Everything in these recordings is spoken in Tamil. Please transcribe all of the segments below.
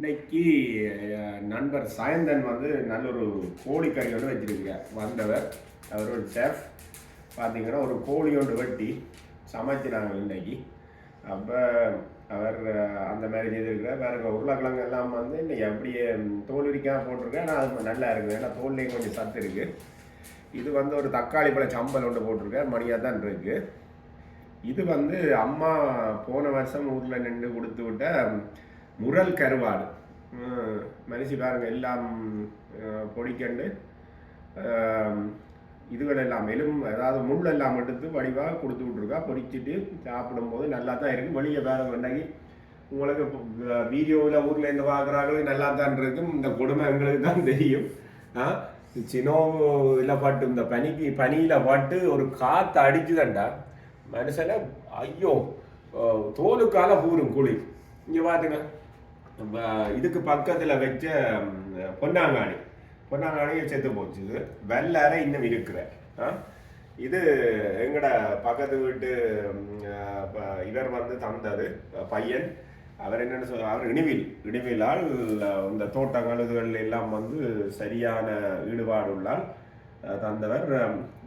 இன்னைக்கு நண்பர் சாயந்தன் வந்து நல்ல ஒரு கோழிக்கறி ஒன்று வச்சிருக்கார் வந்தவர் அவர் ஒரு செஃப் பார்த்தீங்கன்னா ஒரு கோழி ஒன்று வெட்டி சமைச்சினாங்க இன்னைக்கு. அப்போ அவர் அந்த மாதிரி செய்திருக்கிறார். பாருங்க உருளைக்கிழங்கு எல்லாம் வந்து இன்னைக்கு அப்படியே தோல் உரிக்காம போட்டிருக்கேன். ஆனால் அது நல்லா இருக்குது. ஏன்னா தோல்லையும் கொஞ்சம் சத்து இருக்குது இது வந்து ஒரு தக்காளி பழ சம்பல் ஒன்று போட்டிருக்கார். மணியாக தான் இருக்குது இது வந்து அம்மா போன வருஷம் ஊரில் நின்று கொடுத்து விட்ட முரல் கருவாடு. மனுஷி பாருங்க எல்லாம் பொடிக்கண்டு இதுகள் எல்லாம் எலும் அதாவது முள் எல்லாம் எடுத்து வடிவாக கொடுத்து விட்ருக்கா பொடிச்சிட்டு சாப்பிடும்போது நல்லா தான் இருக்குது வெளியே வேறு இன்றைக்கி உங்களுக்கு வீடியோவில் ஊரில் இருந்து பார்க்குறாங்களோ நல்லா தான் இருக்கும். இந்த கொடுமை எங்களுக்கு தான் தெரியும். ஆ? சினோவில் பட்டு இந்த பனிக்கு பனியில் பட்டு ஒரு காற்று அடிச்சுதண்டா மனுஷனை ஐயோ தோலுக்கால பூரும் குழி. இங்கே பார்த்துங்க இதுக்கு பக்கத்தில் வச்ச பொன்னாங்காணி. பொன்னாங்காணியை செத்து போச்சு வெள்ளார இன்னும் இருக்கிற ஆ? இது எங்கட பக்கத்து வீட்டு இவர் வந்து தந்தது பையன். அவர் என்னென்னு சொல்ல அவர் இனிவில் இனிவிலால் இந்த தோட்டங்கள் இதுகள் எல்லாம் வந்து சரியான ஈடுபாடு உள்ளால் தந்தவர்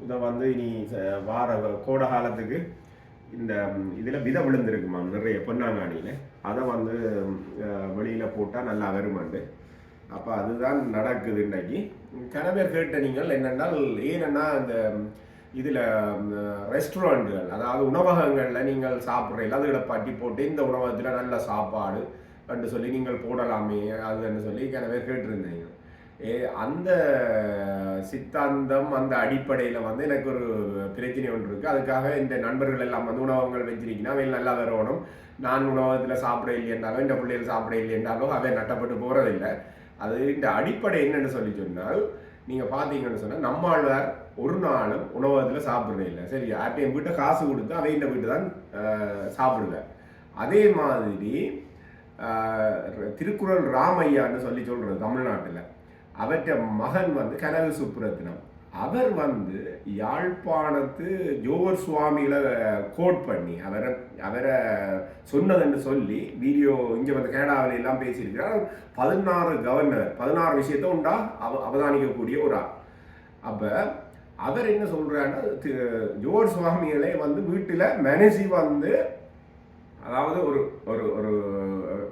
இதை வந்து இனி ச- வார கோட காலத்துக்கு இந்த இதில் விதை விழுந்திருக்குமா நிறைய பொன்னாங்காணியில் அதை வந்து வெளியில் போட்டால் நல்லா வருமாண்டு அப்போ அதுதான் நடக்குது இன்னைக்கு. சில பேர் கேட்ட நீங்கள் என்னென்னால் ஏனென்னா இந்த இதில் ரெஸ்டாரண்ட்டுகள் அதாவது உணவகங்களில் நீங்கள் சாப்பிட்றீங்களா அதுகளை பட்டி போட்டு இந்த உணவகத்தில் நல்ல சாப்பாடு என்று சொல்லி நீங்கள் போடலாமே அதுன்னு சொல்லி சில பேர் கேட்டிருந்தீங்க அந்த சித்தாந்தம் அந்த அடிப்படையில் வந்து எனக்கு ஒரு பிரச்சனை ஒன்று இருக்குது அதுக்காக இந்த நண்பர்கள் எல்லாம் வந்து உணவகங்கள் வச்சிருக்கீங்கன்னா அவையில் நல்லா வரணும். நான் உணவகத்தில் சாப்பிட இல்லையென்றாலும் இந்த பிள்ளைகள் சாப்பிட இல்லையென்றாலும் அவை நட்டப்பட்டு போகிறதில்லை அது இந்த அடிப்படை என்னன்னு சொல்லி சொன்னால் நீங்கள் பார்த்தீங்கன்னு சொன்னால் நம்மாழ்வார் ஒரு நாளும் உணவகத்தில் சாப்பிட்றது இல்லை. சரி யார்ட்டையும் வீட்டை காசு கொடுத்து அவை இந்த வீட்டு தான் சாப்பிடுவேன் அதே மாதிரி திருக்குறள் ராமையான்னு சொல்லி சொல்கிறது தமிழ்நாட்டில். அவற்ற மகன் வந்து கனவு சுப்புரத்னம் அவர் வந்து யாழ்ப்பாணத்து ஜோவர் சுவாமிகளை கோட் பண்ணி அவரை அவரை சொன்னதுன்னு சொல்லி வீடியோ இங்கே வந்து கனடாவில் எல்லாம் பேசியிருக்கிறார். பதினாறு கவர்னர் பதினாறு விஷயத்தை உண்டா? அவ அவதானிக்கக்கூடிய ஒரு ஆள். அப்போ அவர் என்ன சொல்கிறாருன்னா ஜோர் சுவாமிகளை வந்து வீட்டில் மனசி வந்து அதாவது ஒரு ஒரு ஒரு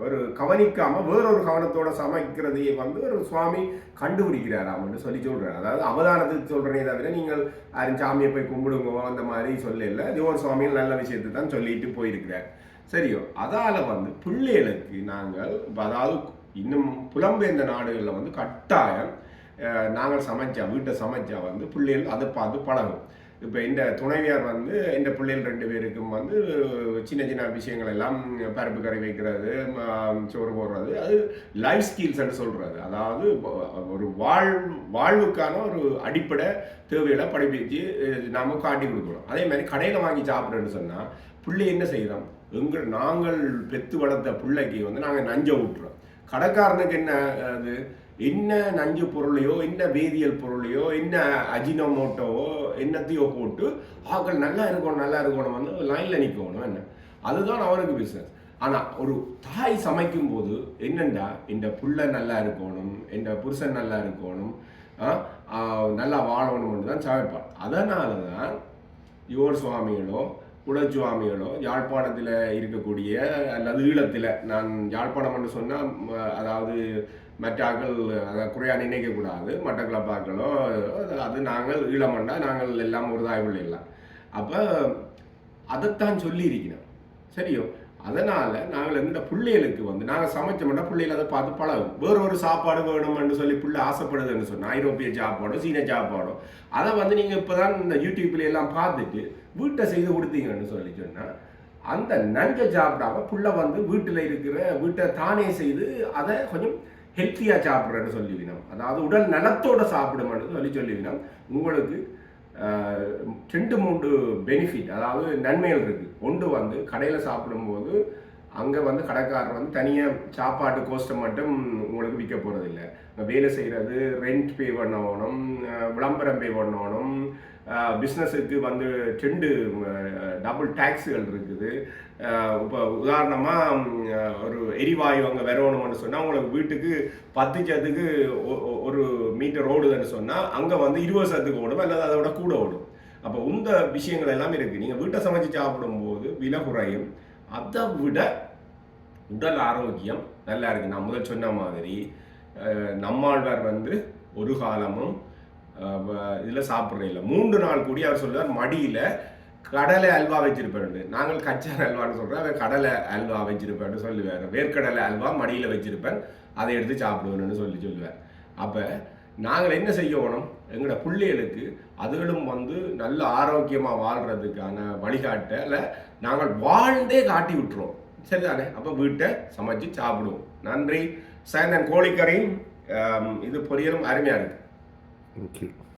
ஒரு கவனிக்காம வேறொரு கவனத்தோட சமைக்கிறதையே வந்து ஒரு சுவாமி கண்டுபிடிக்கிறாராம்னு சொல்லி சொல்றாரு. அதாவது அவதானத்துக்கு சொல்றேனே தவிர நீங்கள் யாரும் சாமியை போய் கும்பிடுங்க அந்த மாதிரி சொல்லல ஜோர் சுவாமிகள் நல்ல விஷயத்தை தான் சொல்லிட்டு போயிருக்கிறார். சரியோ? அதால வந்து பிள்ளைகளுக்கு நாங்கள் அதாவது இன்னும் புலம்பெயர்ந்த நாடுகளில் வந்து கட்டாயம் நாங்கள் சமைச்சா வீட்டை சமைச்சா வந்து பிள்ளைகள் அதை பார்த்து பழகும். இப்போ இந்த துணைவியார் வந்து இந்த பிள்ளைகள் ரெண்டு பேருக்கும் வந்து சின்ன சின்ன விஷயங்கள் எல்லாம் பருப்பு கறி வைக்கிறது சோறு போடுறது அது லைஃப் ஸ்கில்ஸ்ன்னு சொல்கிறது அதாவது ஒரு வாழ் வாழ்வுக்கான ஒரு அடிப்படை தேவைகளை படிப்பிச்சு நாம் நாம காட்டி கொடுக்கணும். அதே மாதிரி கடையில் வாங்கி சாப்பிட்றேன்னு சொன்னால் பிள்ளை என்ன செய்யறோம் எங்கள் நாங்கள் பெத்து வளர்த்த பிள்ளைக்கு வந்து நாங்கள் நஞ்சை விட்டுறோம் கடைக்காரனுக்கு என்ன அது என்ன நஞ்சு பொருளையோ என்ன வேதியியல் பொருளையோ என்ன அஜினோமோட்டோவோ என்னத்தையோ போட்டு ஆக்கள் நல்லா இருக்கணும் நல்லா இருக்கணும் வந்து லைனில் நிற்கணும் என்ன? அதுதான் அவருக்கு பிஸ்னஸ் ஆனால் ஒரு தாய் சமைக்கும் போது என்னண்டா இந்த புள்ள நல்லா இருக்கணும் இந்த புருஷன் நல்லா இருக்கணும் நல்லா வாழணும்னு தான் சமைப்பான். அதனால தான் யுவர் சுவாமிகளோ குலச்சுவாமிகளோ யாழ்ப்பாணத்தில் இருக்கக்கூடிய அல்லது ஈழத்தில் நான் யாழ்ப்பாணம் என்று சொன்னால் அதாவது மற்ற ஆக்கள் அதை குறையாக நினைக்கக்கூடாது மற்ற கிளப்பாக்களோ அது நாங்கள் ஈழமண்டா நாங்கள் எல்லாம் ஒரு தாய் பிள்ளைலாம் அப்போ அதைத்தான் சொல்லியிருக்கிறோம். சரியோ? அதனால் நாங்கள் இந்த பிள்ளைகளுக்கு வந்து நாங்கள் சமைச்சோம்னா பிள்ளைகள் அதை பார்த்து பழகும். வேறு ஒரு சாப்பாடு வேணும்னு சொல்லி பிள்ளை ஆசைப்படுதுன்னு சொன்னால் ஐரோப்பிய சாப்பாடோ சீன சாப்பாடோ அதை வந்து நீங்கள் இப்போ தான் இந்த யூடியூப்ல எல்லாம் பார்த்துட்டு வீட்டை செய்து கொடுத்தீங்கன்னு சொல்லி சொன்னால் அந்த நஞ்சை சாப்பிடாம புள்ள வந்து வீட்டில் இருக்கிற வீட்டை தானே செய்து அதை கொஞ்சம் ஹெல்த்தியாக சாப்பிட்றேன்னு சொல்லிவினோம் அதாவது உடல் நலத்தோடு சாப்பிடுமான்னு சொல்லி சொல்லிவினோம் உங்களுக்கு ரெண்டு மூன்று பெனிஃபிட் அதாவது நன்மைகள் இருக்குது ஒன்று வந்து கடையில் சாப்பிடும்போது அங்கே வந்து கடைக்காரர் வந்து தனியாக சாப்பாட்டு கோஸ்ட்டை மட்டும் உங்களுக்கு விற்க போகிறதில்ல வேலை செய்கிறது ரெண்ட் பே பண்ணணும் விளம்பரம் பே பண்ணணும் பிஸ்னஸுக்கு வந்து ரெண்டு டபுள் டேக்ஸுகள் இருக்குது. இப்போ உதாரணமாக ஒரு எரிவாயு அங்கே வரணும்னு சொன்னால் உங்களுக்கு வீட்டுக்கு பத்து சத்துக்கு ஒ- ஒரு மீட்டர் ஓடுதுன்னு சொன்னால் அங்கே வந்து இருபது சத்துக்கு ஓடும் அல்லது அதை விட கூட ஓடும். அப்போ உங்கள் விஷயங்கள் எல்லாம் இருக்குது நீங்கள் வீட்டை சமைச்சு சாப்பிடும்போது விலை குறையும். அதை விட உடல் ஆரோக்கியம் நல்லா இருக்கு. நான் முதல் சொன்ன மாதிரி நம்மாழ்வார் வந்து ஒரு காலமும் இதில் சாப்பிட்ற இல்லை. மூன்று நாள் கூடி அவர் சொல்லுவார் மடியில் கடலை அல்வா வச்சிருப்பாரு நாங்கள் கச்சார் அல்வான்னு சொல்கிறோம் அவர் கடலை அல்வா வச்சிருப்பேன்னு சொல்லுவார். வேர்க்கடலை அல்வா மடியில் வச்சிருப்பேன். அதை எடுத்து சாப்பிடுவேன்னு சொல்லி சொல்லுவார். அப்போ நாங்கள் என்ன செய்யணும் எங்களோட பிள்ளைகளுக்கு அதுகளும் வந்து நல்ல ஆரோக்கியமாக வாழ்கிறதுக்கான வழிகாட்டல நாங்கள் வாழ்ந்தே காட்டி விட்டுருவோம் சரிதானே? அப்போ வீட்டை சமைச்சு சாப்பிடுவோம். நன்றி. சாயந்தரம் கோழிக்கறியும் இது பொரியலும் அருமையாக இருக்குது ஓகே